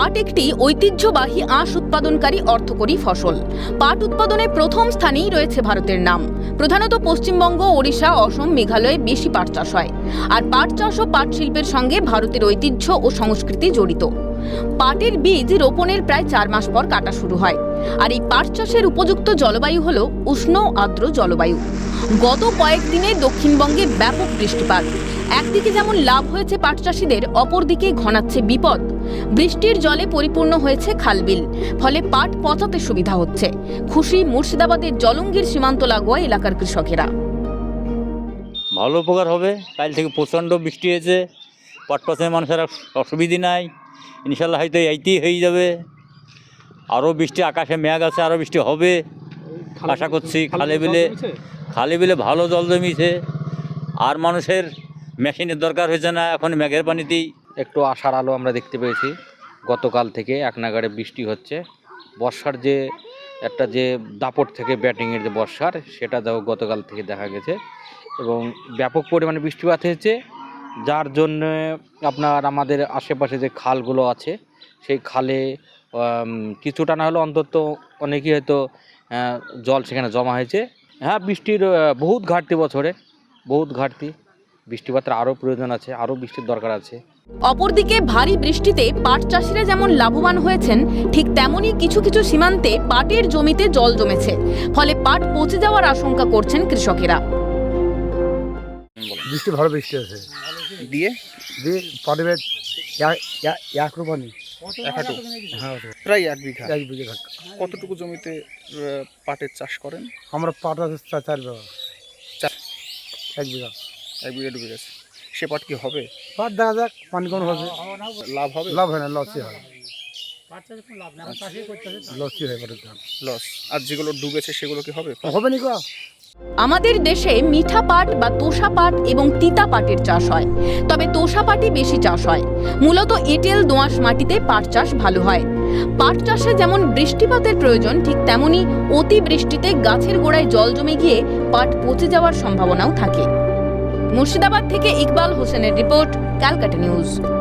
পাট একটি ঐতিহ্যবাহী আঁশ উৎপাদনকারী অর্থকরী ফসল। পাট উৎপাদনে প্রথম স্থানেই রয়েছে ভারতের নাম। প্রধানত পশ্চিমবঙ্গ, ওড়িশা, অসম, মেঘালয়ে বেশি পাট চাষ হয়। আর পাট চাষ ও পাট শিল্পের সঙ্গে ভারতের ঐতিহ্য ও সংস্কৃতি জড়িত। পাটের বীজ রোপণের প্রায় চার মাস পর কাটা শুরু হয়। আর এই পাট চাষের উপযুক্ত জলবায়ু হল উষ্ণ আর্দ্র জলবায়ু। গত কয়েকদিনে দক্ষিণবঙ্গে ব্যাপক বৃষ্টিপাত। একদিকে যেমন লাভ হয়েছে পাট চাষিদের, অপরদিকে ঘনাচ্ছে বিপদ। বৃষ্টির জলে পরিপূর্ণ হয়েছে খালবিল ফলে পাট পচাতে সুবিধা হচ্ছে। খুশি মুর্শিদাবাদের জলঙ্গির সীমান্ত লাগোয়া এলাকার কৃষকেরা। ভালো উপকার হবে। কাল থেকে প্রচণ্ড বৃষ্টি হয়েছে। পাট পটপথের মানুষের অসুবিধে নাই। ইনশাল্লাহ হয়তো এইতেই হয়ে যাবে। আরও বৃষ্টি আকাশে মেঘ আছে আরও বৃষ্টি হবে। আশা করছি খালে বিলে খালে বিলে ভালো জল জমিছে। আর মানুষের মেশিনের দরকার হয়েছে না এখন মেঘের পানিতেই। একটু আশার আলো আমরা দেখতে পেয়েছি। গতকাল থেকে এক নাগাড়ে বৃষ্টি হচ্ছে। বর্ষার যে একটা যে দাপট থেকে ব্যাটিংয়ের যে বর্ষার সেটা দেখো গতকাল থেকে দেখা গেছে। এবং ব্যাপক পরিমাণে বৃষ্টিপাত হয়েছে। যার জন্য আপনার আমাদের আশেপাশে যে খালগুলো আছে সেই খালে কিছুটা না হলে অন্তত অনেকই হয়তো জল সেখানে জমা হয়েছে। হ্যাঁ বৃষ্টির বহুত ঘাটতি বছরে বহুত ঘাটতি। বৃষ্টিপাতের আরও প্রয়োজন আছে আরও বৃষ্টির দরকার আছে। অপরদিকে ভারী বৃষ্টিতে পাট চাষিরা যেমন লাভবান হয়েছেন ঠিক তেমনই কিছু কিছু সীমান্তে পাটের জমিতে জল জমেছে। ফলে পাট পচে যাওয়ার আশঙ্কা করছেন কৃষকেরা। বৃষ্টি ভালো বৃষ্টি আছে দিয়ে? দিয়ে পাটবে এক রুপানি এক হাঁটু হ্যাঁ প্রায় এক বিঘা। এক বিঘে কতটুকু জমিতে পাটের চাষ করেন? আমরা পাট আছে চার চার বিঘা। চার- এক বিঘা। এক বিঘা ডুবে গেছে সে পাট কি হবে? পাট দেখা যাক পানি কোন হবে লাভ হবে? লাভ হয় না লসই হয়। লসই হয় লস আর যেগুলো ডুবেছে সেগুলো কি হবে? হবে নি গো। আমাদের দেশে মিঠা পাট বা তোষা পাট এবং তিতা পাটের চাষ হয়, তবে তোষা পাটই বেশি চাষ হয়। মূলত এঁটেল দোআঁশ মাটিতে পাট চাষ ভালো হয়। পাট চাষে যেমন বৃষ্টিপাতের প্রয়োজন, ঠিক তেমনি অতি বৃষ্টিতে গাছের গোড়ায় জল জমে গিয়ে পাট পচে যাওয়ার সম্ভাবনাও থাকে। মুর্শিদাবাদ থেকে ইকবাল হোসেনের রিপোর্ট, ক্যালকাটা নিউজ।